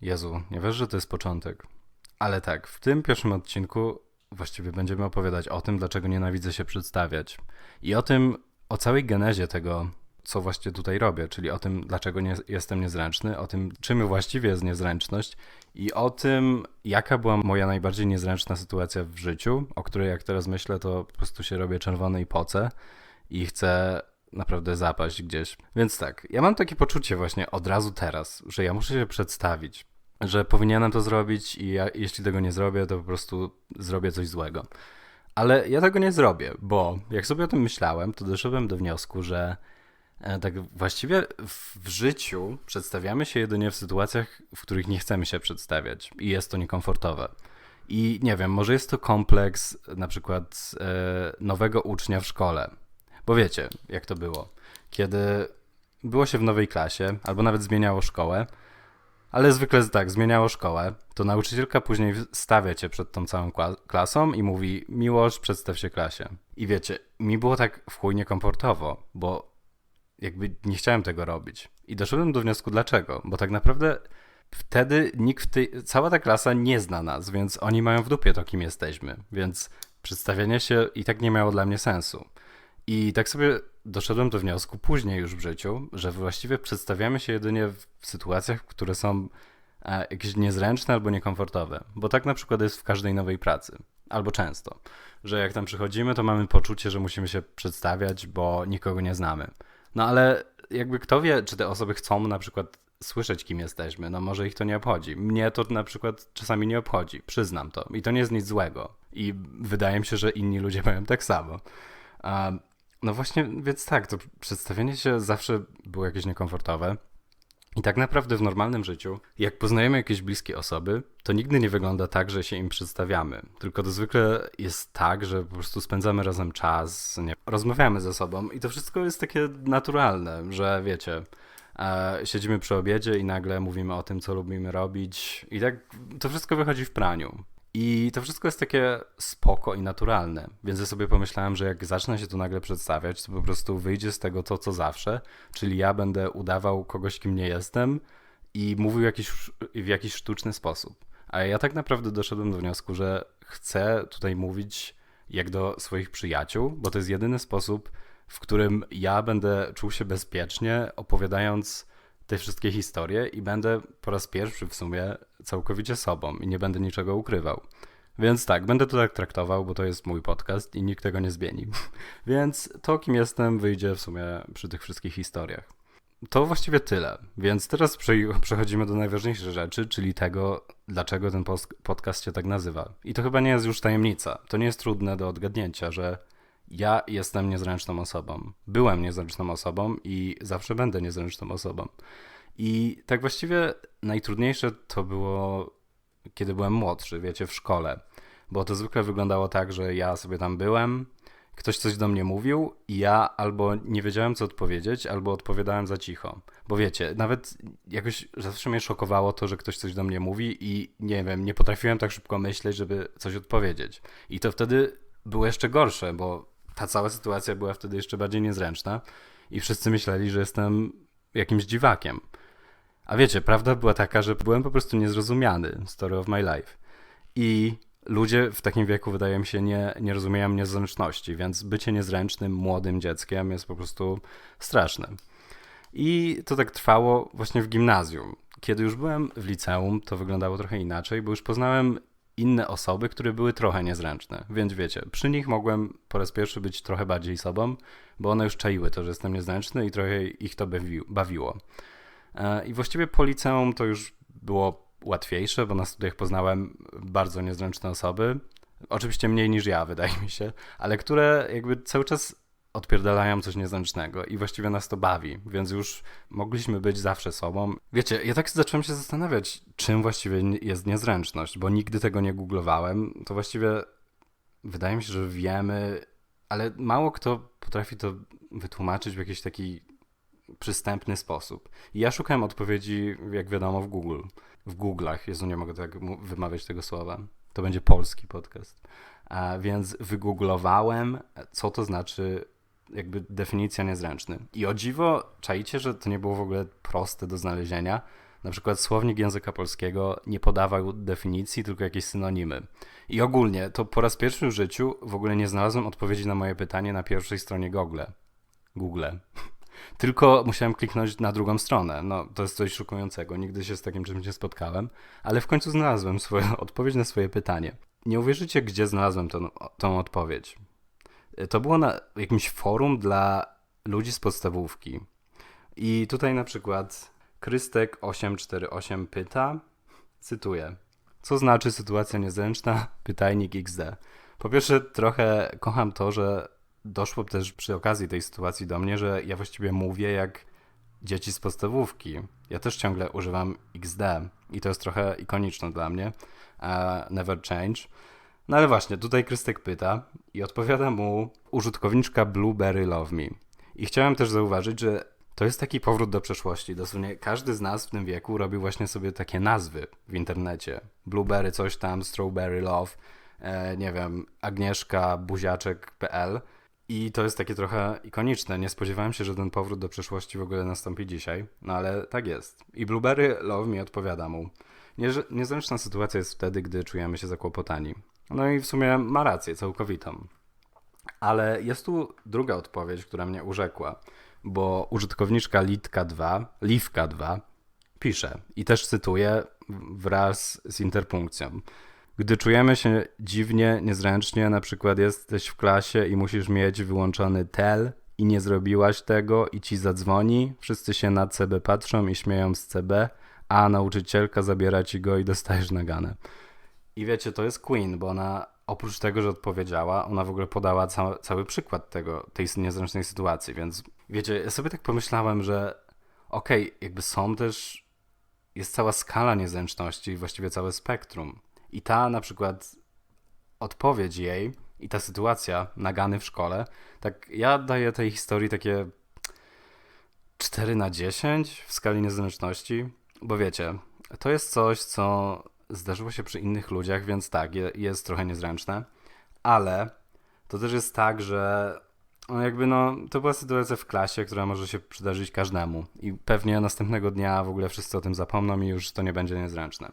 Jezu, nie wiesz, że to jest początek. Ale tak, w tym pierwszym odcinku właściwie będziemy opowiadać o tym, dlaczego nienawidzę się przedstawiać. I o tym, o całej genezie tego, co właśnie tutaj robię, czyli o tym, dlaczego nie, jestem niezręczny, o tym, czym właściwie jest niezręczność i o tym, jaka była moja najbardziej niezręczna sytuacja w życiu, o której jak teraz myślę, to po prostu się robię czerwony i poce i chcę naprawdę zapaść gdzieś. Więc tak, ja mam takie poczucie właśnie od razu teraz, że ja muszę się przedstawić, że powinienem to zrobić i ja, jeśli tego nie zrobię, to po prostu zrobię coś złego. Ale ja tego nie zrobię, bo jak sobie o tym myślałem, to doszedłem do wniosku, że e, tak właściwie w życiu przedstawiamy się jedynie w sytuacjach, w których nie chcemy się przedstawiać i jest to niekomfortowe. I nie wiem, może jest to kompleks na przykład e, nowego ucznia w szkole, bo wiecie, jak to było. Kiedy było się w nowej klasie, albo nawet zmieniało szkołę, ale zwykle tak, zmieniało szkołę, to nauczycielka później stawia cię przed tą całą klasą i mówi Miłosz, przedstaw się klasie. I wiecie, mi było tak w chuj niekomfortowo, bo jakby nie chciałem tego robić. I doszedłem do wniosku dlaczego, bo tak naprawdę wtedy nikt w tej, cała ta klasa nie zna nas, więc oni mają w dupie to, kim jesteśmy, więc przedstawienie się i tak nie miało dla mnie sensu. I tak sobie doszedłem do wniosku później już w życiu, że właściwie przedstawiamy się jedynie w sytuacjach, które są e, jakieś niezręczne albo niekomfortowe. Bo tak na przykład jest w każdej nowej pracy. Albo często. Że jak tam przychodzimy, to mamy poczucie, że musimy się przedstawiać, bo nikogo nie znamy. No ale jakby kto wie, czy te osoby chcą na przykład słyszeć, kim jesteśmy. No może ich to nie obchodzi. Mnie to na przykład czasami nie obchodzi. Przyznam to. I to nie jest nic złego. I wydaje mi się, że inni ludzie mają tak samo. No właśnie, więc tak, to przedstawienie się zawsze było jakieś niekomfortowe. I tak naprawdę w normalnym życiu, jak poznajemy jakieś bliskie osoby, to nigdy nie wygląda tak, że się im przedstawiamy. Tylko to zwykle jest tak, że po prostu spędzamy razem czas, nie, rozmawiamy ze sobą i to wszystko jest takie naturalne, że wiecie, e, siedzimy przy obiedzie i nagle mówimy o tym, co lubimy robić i tak to wszystko wychodzi w praniu. I to wszystko jest takie spoko i naturalne. Więc ja sobie pomyślałem, że jak zacznę się tu nagle przedstawiać, to po prostu wyjdzie z tego to, co zawsze. Czyli ja będę udawał kogoś, kim nie jestem i mówił jakiś, w jakiś sztuczny sposób. A ja tak naprawdę doszedłem do wniosku, że chcę tutaj mówić jak do swoich przyjaciół, bo to jest jedyny sposób, w którym ja będę czuł się bezpiecznie, opowiadając te wszystkie historie i będę po raz pierwszy w sumie całkowicie sobą i nie będę niczego ukrywał. Więc tak, będę to tak traktował, bo to jest mój podcast i nikt tego nie zmieni. Więc to, kim jestem, wyjdzie w sumie przy tych wszystkich historiach. To właściwie tyle. Więc teraz przechodzimy do najważniejszej rzeczy, czyli tego, dlaczego ten podcast się tak nazywa. I to chyba nie jest już tajemnica. To nie jest trudne do odgadnięcia, że ja jestem niezręczną osobą. Byłem niezręczną osobą i zawsze będę niezręczną osobą. I tak właściwie najtrudniejsze to było, kiedy byłem młodszy, wiecie, w szkole. Bo to zwykle wyglądało tak, że ja sobie tam byłem, ktoś coś do mnie mówił i ja albo nie wiedziałem, co odpowiedzieć, albo odpowiadałem za cicho. Bo wiecie, nawet jakoś zawsze mnie szokowało to, że ktoś coś do mnie mówi i nie wiem, nie potrafiłem tak szybko myśleć, żeby coś odpowiedzieć. I to wtedy było jeszcze gorsze, bo ta cała sytuacja była wtedy jeszcze bardziej niezręczna i wszyscy myśleli, że jestem jakimś dziwakiem. A wiecie, prawda była taka, że byłem po prostu niezrozumiany, story of my life. I ludzie w takim wieku, wydaje mi się, nie, nie rozumieją niezręczności, więc bycie niezręcznym, młodym dzieckiem jest po prostu straszne. I to tak trwało właśnie w gimnazjum. Kiedy już byłem w liceum, to wyglądało trochę inaczej, bo już poznałem inne osoby, które były trochę niezręczne. Więc wiecie, przy nich mogłem po raz pierwszy być trochę bardziej sobą, bo one już czaiły to, że jestem niezręczny i trochę ich to bawiło. E, I właściwie po liceum to już było łatwiejsze, bo na studiach poznałem bardzo niezręczne osoby. Oczywiście mniej niż ja, wydaje mi się, ale które jakby cały czas odpierdalają coś niezręcznego i właściwie nas to bawi, więc już mogliśmy być zawsze sobą. Wiecie, ja tak zacząłem się zastanawiać, czym właściwie jest niezręczność, bo nigdy tego nie googlowałem. To właściwie wydaje mi się, że wiemy, ale mało kto potrafi to wytłumaczyć w jakiś taki przystępny sposób. I ja szukałem odpowiedzi, jak wiadomo, w Google. W Google'ach. Jezu, nie mogę tak wymawiać tego słowa. To będzie polski podcast. A więc wygooglowałem, co to znaczy jakby definicja niezręczny. I o dziwo, czaicie, że to nie było w ogóle proste do znalezienia. Na przykład słownik języka polskiego nie podawał definicji, tylko jakieś synonimy. I ogólnie to po raz pierwszy w życiu w ogóle nie znalazłem odpowiedzi na moje pytanie na pierwszej stronie Google. Google. Tylko musiałem kliknąć na drugą stronę. No, to jest coś szokującego. Nigdy się z takim czymś nie spotkałem, ale w końcu znalazłem swoją odpowiedź na swoje pytanie. Nie uwierzycie, gdzie znalazłem tą, tą odpowiedź. To było na jakimś forum dla ludzi z podstawówki. I tutaj na przykład Krystek848 pyta, cytuję, co znaczy sytuacja niezręczna? Pytajnik XD. Po pierwsze, trochę kocham to, że doszło też przy okazji tej sytuacji do mnie, że ja właściwie mówię jak dzieci z podstawówki. Ja też ciągle używam XD i to jest trochę ikoniczne dla mnie. Uh, never change. No ale właśnie, tutaj Krystek pyta i odpowiada mu użytkowniczka Blueberry Love Me. I chciałem też zauważyć, że to jest taki powrót do przeszłości. Dosłownie każdy z nas w tym wieku robił właśnie sobie takie nazwy w internecie. Blueberry coś tam, Strawberry Love, e, nie wiem, Agnieszka Buziaczek.pl i to jest takie trochę ikoniczne. Nie spodziewałem się, że ten powrót do przeszłości w ogóle nastąpi dzisiaj, no ale tak jest. I Blueberry Love mi odpowiada mu. Niezręczna sytuacja jest wtedy, gdy czujemy się zakłopotani. No i w sumie ma rację całkowitą. Ale jest tu druga odpowiedź, która mnie urzekła, bo użytkowniczka Litka2, Liwka2 pisze i też cytuję wraz z interpunkcją. Gdy czujemy się dziwnie, niezręcznie, na przykład jesteś w klasie i musisz mieć wyłączony tel i nie zrobiłaś tego i ci zadzwoni, wszyscy się na CB patrzą i śmieją z CB, a nauczycielka zabiera ci go i dostajesz naganę. I wiecie, to jest Queen, bo ona oprócz tego, że odpowiedziała, ona w ogóle podała ca cały przykład tego, tej niezręcznej sytuacji, więc wiecie, ja sobie tak pomyślałem, że okej, okay, jakby są też, jest cała skala niezręczności, właściwie całe spektrum. I ta na przykład odpowiedź jej i ta sytuacja nagany w szkole, tak ja daję tej historii takie 4 na 10 w skali niezręczności, bo wiecie, to jest coś, co zdarzyło się przy innych ludziach, więc tak, jest trochę niezręczne, ale to też jest tak, że no jakby no, to była sytuacja w klasie, która może się przydarzyć każdemu i pewnie następnego dnia w ogóle wszyscy o tym zapomną i już to nie będzie niezręczne.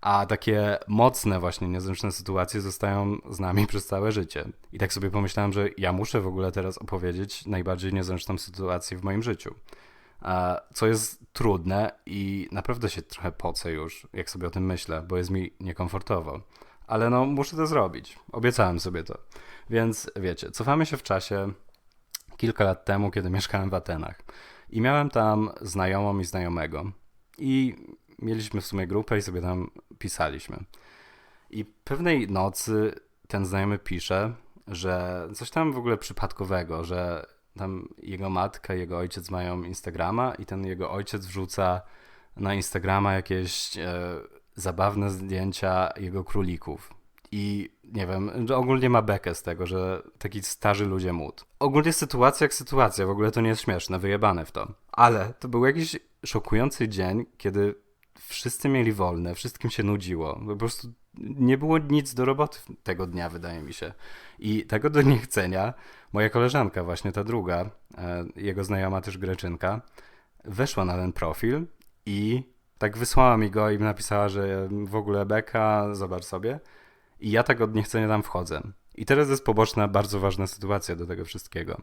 A takie mocne właśnie niezręczne sytuacje zostają z nami przez całe życie. I tak sobie pomyślałem, że ja muszę w ogóle teraz opowiedzieć najbardziej niezręczną sytuację w moim życiu co jest trudne i naprawdę się trochę pocę już, jak sobie o tym myślę, bo jest mi niekomfortowo. Ale no, muszę to zrobić. Obiecałem sobie to. Więc wiecie, cofamy się w czasie kilka lat temu, kiedy mieszkałem w Atenach. I miałem tam znajomą i znajomego. I mieliśmy w sumie grupę i sobie tam pisaliśmy. I pewnej nocy ten znajomy pisze, że coś tam w ogóle przypadkowego, że tam jego matka, jego ojciec mają Instagrama i ten jego ojciec wrzuca na Instagrama jakieś e, zabawne zdjęcia jego królików. I nie wiem, ogólnie ma bekę z tego, że taki starzy ludzie mód. Ogólnie sytuacja jak sytuacja, w ogóle to nie jest śmieszne, wyjebane w to. Ale to był jakiś szokujący dzień, kiedy wszyscy mieli wolne, wszystkim się nudziło. Po prostu nie było nic do roboty tego dnia, wydaje mi się. I tego do niechcenia moja koleżanka, właśnie ta druga, e, jego znajoma też Greczynka, weszła na ten profil i tak wysłała mi go i napisała, że w ogóle beka, zobacz sobie. I ja tak od niechcenia tam wchodzę. I teraz jest poboczna, bardzo ważna sytuacja do tego wszystkiego.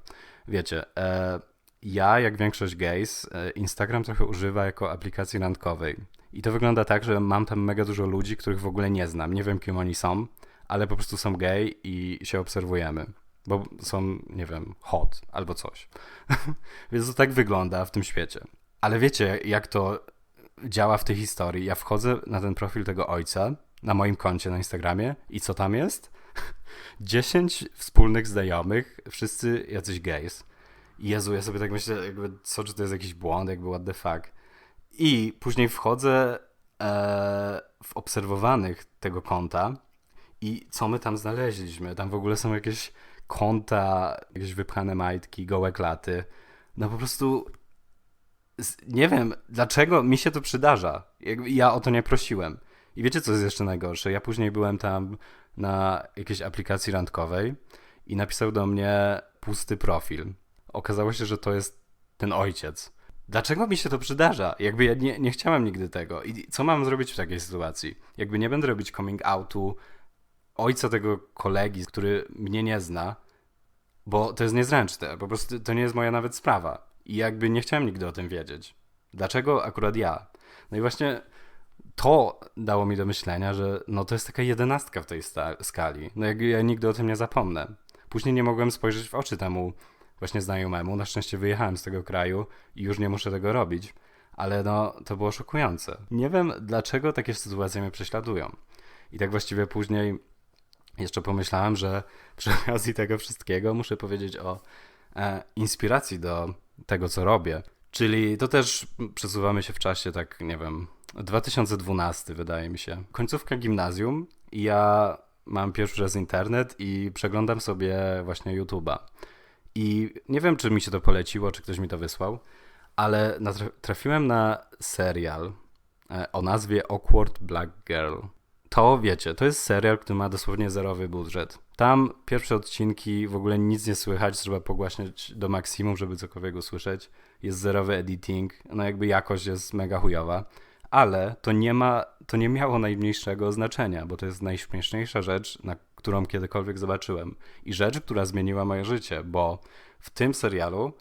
Wiecie, e, ja, jak większość gays, e, Instagram trochę używa jako aplikacji randkowej. I to wygląda tak, że mam tam mega dużo ludzi, których w ogóle nie znam. Nie wiem, kim oni są, ale po prostu są gay i się obserwujemy. Bo są, nie wiem, hot albo coś. Więc to tak wygląda w tym świecie. Ale wiecie, jak to działa w tej historii? Ja wchodzę na ten profil tego ojca na moim koncie na Instagramie i co tam jest? 10 wspólnych znajomych, wszyscy jacyś gays. Jezu, ja sobie tak myślę, jakby, co, czy to jest jakiś błąd, jakby what the fuck. I później wchodzę e, w obserwowanych tego konta i co my tam znaleźliśmy? Tam w ogóle są jakieś konta, jakieś wypchane majtki, gołe klaty. No po prostu nie wiem, dlaczego mi się to przydarza. Ja o to nie prosiłem. I wiecie, co jest jeszcze najgorsze? Ja później byłem tam na jakiejś aplikacji randkowej i napisał do mnie pusty profil. Okazało się, że to jest ten ojciec. Dlaczego mi się to przydarza? Jakby ja nie, nie chciałem nigdy tego. I co mam zrobić w takiej sytuacji? Jakby nie będę robić coming outu ojca tego kolegi, który mnie nie zna, bo to jest niezręczne. Po prostu to nie jest moja nawet sprawa. I jakby nie chciałem nigdy o tym wiedzieć. Dlaczego akurat ja? No i właśnie to dało mi do myślenia, że no to jest taka jedenastka w tej skali. No jakby ja nigdy o tym nie zapomnę. Później nie mogłem spojrzeć w oczy temu właśnie znajomemu. Na szczęście wyjechałem z tego kraju i już nie muszę tego robić. Ale no, to było szokujące. Nie wiem, dlaczego takie sytuacje mnie prześladują. I tak właściwie później jeszcze pomyślałem, że przy okazji tego wszystkiego muszę powiedzieć o e, inspiracji do tego, co robię. Czyli to też przesuwamy się w czasie, tak nie wiem, 2012 wydaje mi się. Końcówka gimnazjum i ja mam pierwszy raz internet i przeglądam sobie właśnie YouTube'a. I nie wiem, czy mi się to poleciło, czy ktoś mi to wysłał, ale trafiłem na serial e, o nazwie Awkward Black Girl. To wiecie, to jest serial, który ma dosłownie zerowy budżet. Tam pierwsze odcinki w ogóle nic nie słychać, trzeba pogłaśniać do maksimum, żeby cokolwiek usłyszeć. Jest zerowy editing, no jakby jakość jest mega chujowa, ale to nie ma, to nie miało najmniejszego znaczenia, bo to jest najśmieszniejsza rzecz, na którą kiedykolwiek zobaczyłem. I rzecz, która zmieniła moje życie, bo w tym serialu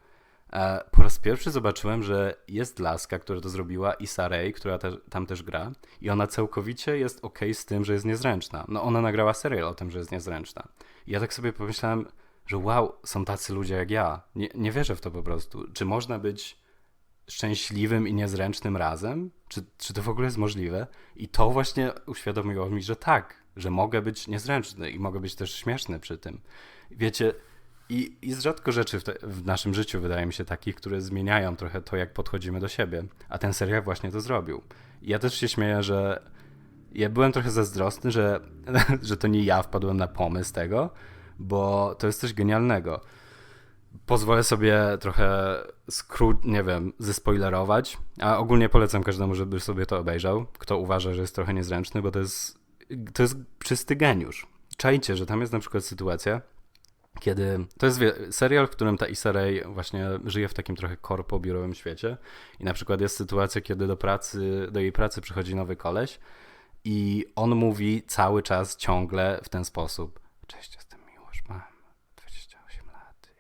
e, po raz pierwszy zobaczyłem, że jest laska, która to zrobiła, Issa Rae, która te, tam też gra, i ona całkowicie jest ok z tym, że jest niezręczna. No ona nagrała serial o tym, że jest niezręczna. I ja tak sobie pomyślałem, że wow, są tacy ludzie jak ja. Nie, nie wierzę w to po prostu. Czy można być szczęśliwym i niezręcznym razem? Czy, czy to w ogóle jest możliwe? I to właśnie uświadomiło mi, że tak, że mogę być niezręczny i mogę być też śmieszny przy tym. Wiecie, i jest rzadko rzeczy w, te, w, naszym życiu, wydaje mi się, takich, które zmieniają trochę to, jak podchodzimy do siebie. A ten serial właśnie to zrobił. I ja też się śmieję, że ja byłem trochę zazdrosny, że, że to nie ja wpadłem na pomysł tego, bo to jest coś genialnego. Pozwolę sobie trochę skrót, nie wiem, zespoilerować, a ogólnie polecam każdemu, żeby sobie to obejrzał, kto uważa, że jest trochę niezręczny, bo to jest, to jest czysty geniusz. Czajcie, że tam jest na przykład sytuacja, kiedy to jest serial, w którym ta Issa właśnie żyje w takim trochę korpo-biurowym świecie i na przykład jest sytuacja, kiedy do pracy, do jej pracy przychodzi nowy koleś i on mówi cały czas ciągle w ten sposób. Cześć, jestem Miłosz, mam 28 lat,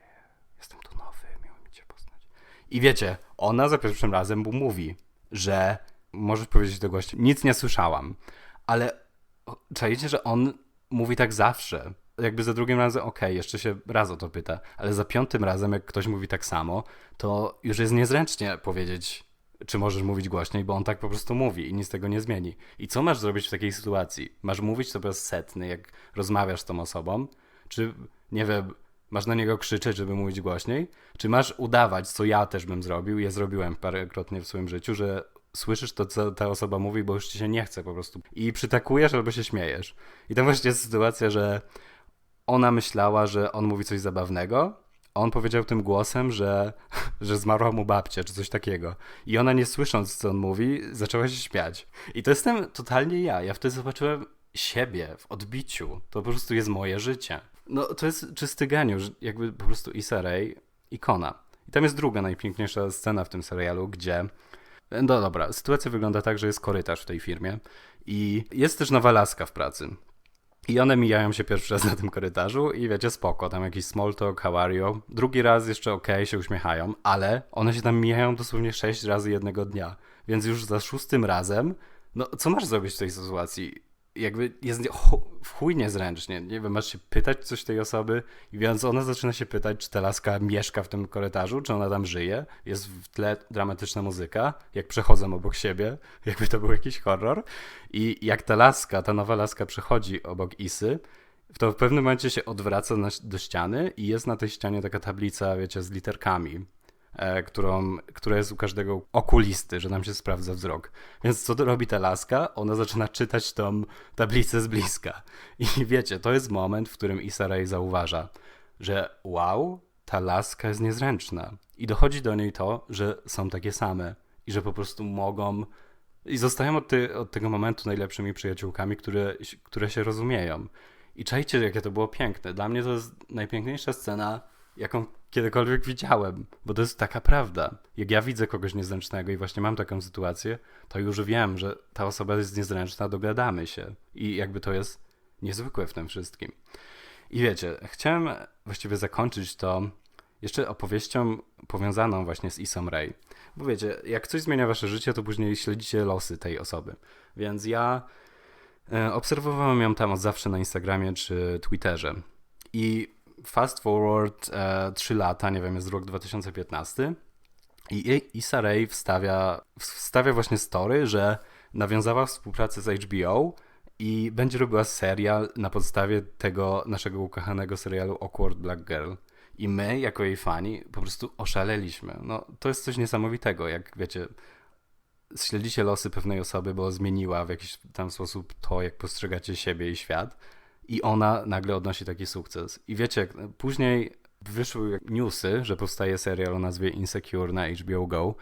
jestem tu nowy, miło mi cię poznać. I wiecie, ona za pierwszym razem mu mówi, że możesz powiedzieć do gościa, nic nie słyszałam, ale czajcie, że on mówi tak zawsze jakby za drugim razem, okej, okay, jeszcze się raz o to pyta, ale za piątym razem, jak ktoś mówi tak samo, to już jest niezręcznie powiedzieć, czy możesz mówić głośniej, bo on tak po prostu mówi i nic tego nie zmieni. I co masz zrobić w takiej sytuacji? Masz mówić to po raz setny, jak rozmawiasz z tą osobą? Czy, nie wiem, masz na niego krzyczeć, żeby mówić głośniej? Czy masz udawać, co ja też bym zrobił, ja zrobiłem parokrotnie w swoim życiu, że słyszysz to, co ta osoba mówi, bo już ci się nie chce po prostu. I przytakujesz albo się śmiejesz. I to właśnie jest sytuacja, że ona myślała, że on mówi coś zabawnego. On powiedział tym głosem, że, że zmarła mu babcia, czy coś takiego. I ona, nie słysząc, co on mówi, zaczęła się śmiać. I to jestem totalnie ja. Ja wtedy zobaczyłem siebie w odbiciu. To po prostu jest moje życie. No, to jest czysty geniusz. Jakby po prostu Issa Rae, ikona. I tam jest druga najpiękniejsza scena w tym serialu, gdzie no dobra, sytuacja wygląda tak, że jest korytarz w tej firmie i jest też nowa laska w pracy. I one mijają się pierwszy raz na tym korytarzu i wiecie, spoko, tam jakiś small talk, how are you? Drugi raz jeszcze okej, się uśmiechają, ale one się tam mijają dosłownie sześć razy jednego dnia. Więc już za szóstym razem, no co masz zrobić w tej sytuacji? Jakby jest w chuj niezręcznie. Nie wiem, masz się pytać coś tej osoby więc ona zaczyna się pytać, czy ta laska mieszka w tym korytarzu, czy ona tam żyje. Jest w tle dramatyczna muzyka, jak przechodzą obok siebie, jakby to był jakiś horror. I jak ta laska, ta nowa laska przechodzi obok Isy, to w pewnym momencie się odwraca na, do ściany i jest na tej ścianie taka tablica, wiecie, z literkami którą, która jest u każdego okulisty, że nam się sprawdza wzrok. Więc co robi ta laska? Ona zaczyna czytać tą tablicę z bliska. I wiecie, to jest moment, w którym Issa zauważa, że wow, ta laska jest niezręczna. I dochodzi do niej to, że są takie same i że po prostu mogą i zostają od, ty, od tego momentu najlepszymi przyjaciółkami, które, które się rozumieją. I czajcie, jakie to było piękne. Dla mnie to jest najpiękniejsza scena jaką kiedykolwiek widziałem, bo to jest taka prawda. Jak ja widzę kogoś niezręcznego i właśnie mam taką sytuację, to już wiem, że ta osoba jest niezręczna, dogadamy się. I jakby to jest niezwykłe w tym wszystkim. I wiecie, chciałem właściwie zakończyć to jeszcze opowieścią powiązaną właśnie z Isom Ray. Bo wiecie, jak coś zmienia wasze życie, to później śledzicie losy tej osoby. Więc ja e, obserwowałem ją tam od zawsze na Instagramie czy Twitterze. I fast forward e, 3 lata, nie wiem, jest rok 2015 i Issa Rae wstawia, wstawia właśnie story, że nawiązała współpracę z HBO i będzie robiła serial na podstawie tego naszego ukochanego serialu Awkward Black Girl. I my, jako jej fani, po prostu oszaleliśmy. No, to jest coś niesamowitego, jak wiecie, śledzicie losy pewnej osoby, bo zmieniła w jakiś tam sposób to, jak postrzegacie siebie i świat i ona nagle odnosi taki sukces. I wiecie, później wyszły newsy, że powstaje serial o nazwie Insecure na HBO Go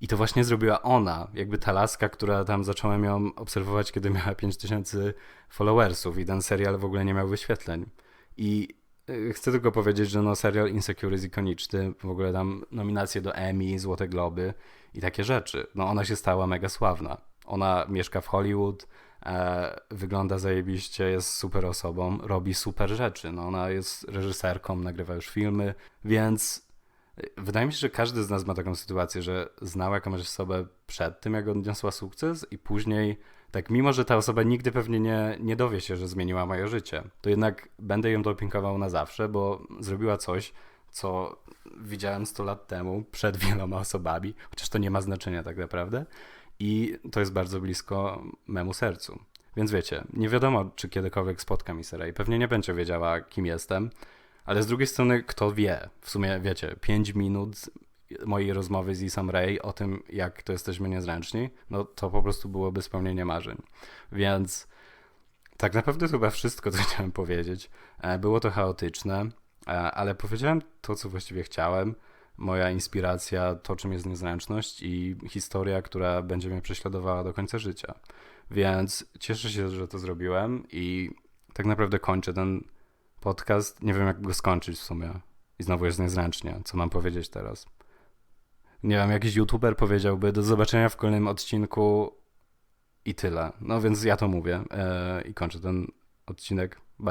i to właśnie zrobiła ona, jakby ta laska, która tam zacząłem ją obserwować, kiedy miała 5000 followersów i ten serial w ogóle nie miał wyświetleń. I y, chcę tylko powiedzieć, że no serial Insecure jest ikoniczny, w ogóle tam nominacje do Emmy, Złote Globy i takie rzeczy. No ona się stała mega sławna. Ona mieszka w Hollywood, wygląda zajebiście, jest super osobą, robi super rzeczy. No ona jest reżyserką, nagrywa już filmy, więc Wydaje mi się, że każdy z nas ma taką sytuację, że znał jakąś osobę przed tym, jak odniosła sukces i później, tak mimo, że ta osoba nigdy pewnie nie, nie dowie się, że zmieniła moje życie, to jednak będę ją dopingował na zawsze, bo zrobiła coś, co widziałem 100 lat temu przed wieloma osobami, chociaż to nie ma znaczenia tak naprawdę i to jest bardzo blisko memu sercu. Więc wiecie, nie wiadomo, czy kiedykolwiek spotkam Isera i pewnie nie będzie wiedziała, kim jestem, ale z drugiej strony, kto wie? W sumie, wiecie, 5 minut mojej rozmowy z Isam Ray o tym, jak to jesteśmy niezręczni, no to po prostu byłoby spełnienie marzeń. Więc tak naprawdę to chyba wszystko, co chciałem powiedzieć. E, było to chaotyczne, e, ale powiedziałem to, co właściwie chciałem. Moja inspiracja, to czym jest niezręczność i historia, która będzie mnie prześladowała do końca życia. Więc cieszę się, że to zrobiłem i tak naprawdę kończę ten podcast. Nie wiem, jak go skończyć w sumie. I znowu jest niezręcznie. Co mam powiedzieć teraz? Nie wiem, jakiś youtuber powiedziałby do zobaczenia w kolejnym odcinku i tyle. No więc ja to mówię yy, i kończę ten odcinek.